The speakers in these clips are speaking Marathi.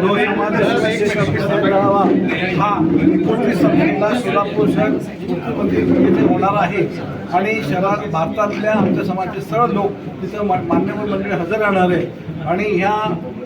जो समाज मिळावा हा एकोणतीस सप्टेंबरला सोलापूर शहर मुख्यमंत्री येथे होणार आहे. आणि शहरात भारतातल्या आमच्या समाजाचे सर्व लोक तिथं मा- मान्यवर मंडळी हजर राहणार आहे. आणि ह्या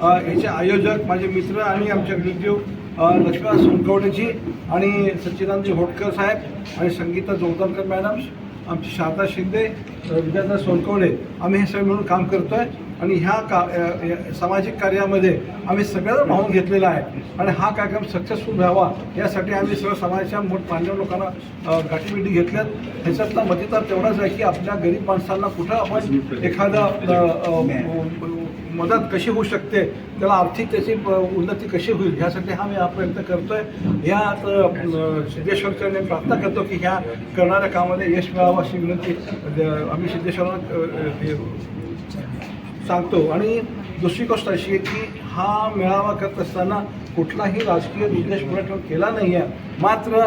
ह्याचे आयोजक माझे मित्र आणि आमच्या रिलेटिव्ह लक्ष्मण सोनकवडेजी आणि सच्चिदानंद होटकर साहेब आणि संगीता जोगदानकर मॅडम आमची शारदा शिंदे अ, सोनकवडे आम्ही हे सगळे मिळून काम करतो आहे आणि ह्या का या सामाजिक कार्यामध्ये आम्ही सगळ्यांना भावून घेतलेला आहे. आणि हा कार्यक्रम सक्सेसफुल व्हावा यासाठी आम्ही सर्व समाजाच्या मोठ मान्यवर लोकांना गाठीभेटी घेतल्यात. ह्याच्यातला मतितार तेवढाच आहे की आपल्या गरीब माणसांना कुठं आपण एखादं मदत कशी होऊ शकते त्याला आर्थिक त्याची उन्नती कशी होईल ह्यासाठी हा मी हा प्रयत्न करतोय. ह्या अ, सिद्धेश्वरच्या प्रार्थना करतो की ह्या करणाऱ्या कामामध्ये यश मिळावं अशी विनंती आम्ही सिद्धेश्वरांना हे सांगतो. आणि दुसरी गोष्ट अशी आहे की हा मेळावा करत असताना कुठलाही राजकीय उद्देश पुढे केला नाही आहे मात्र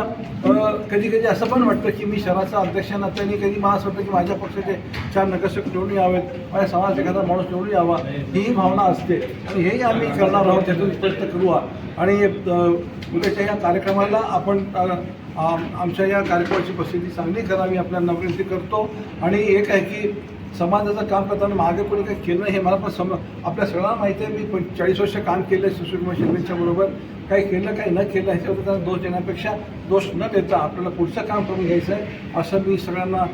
कधी कधी असं पण वाटतं की मी शहराचा अध्यक्ष नात्याने कधी मला असं वाटतं की माझ्या पक्षाचे चार नगरसेवक निवडून यावेत माझ्या समाज एखादा माणूस निवडून यावा हीही भावना असते. आणि हेही आम्ही करणार आहोत त्यातून प्रयत्न करू आणि उद्याच्या या कार्यक्रमाला आपण आमच्या या कार्यक्रमाची प्रसिद्धी चांगली करावी आपल्याला विनंती करतो. आणि एक आहे की समाजाचं काम करताना मागे कोणी काही केलं हे मला पण सम आपल्या सगळ्यांना माहिती आहे मी पण चाळीस वर्ष काम केलं आहे सुषमा शिंदेच्या बरोबर. काही केलं काही न केलं ह्याच्यावर त्यांना दोष देण्यापेक्षा दोष न देता आपल्याला पुढचं काम करून घ्यायचं आहे असं मी सगळ्यांना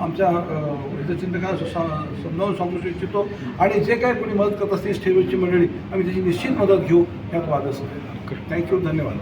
आमच्या हितचिंतकांना सा- समजावून सांगू इच्छितो. आणि जे काही कोणी मदत करत असतील ठेवीची मंडळी आम्ही त्याची निश्चित मदत घेऊ यात वादच थँक्यू धन्यवाद.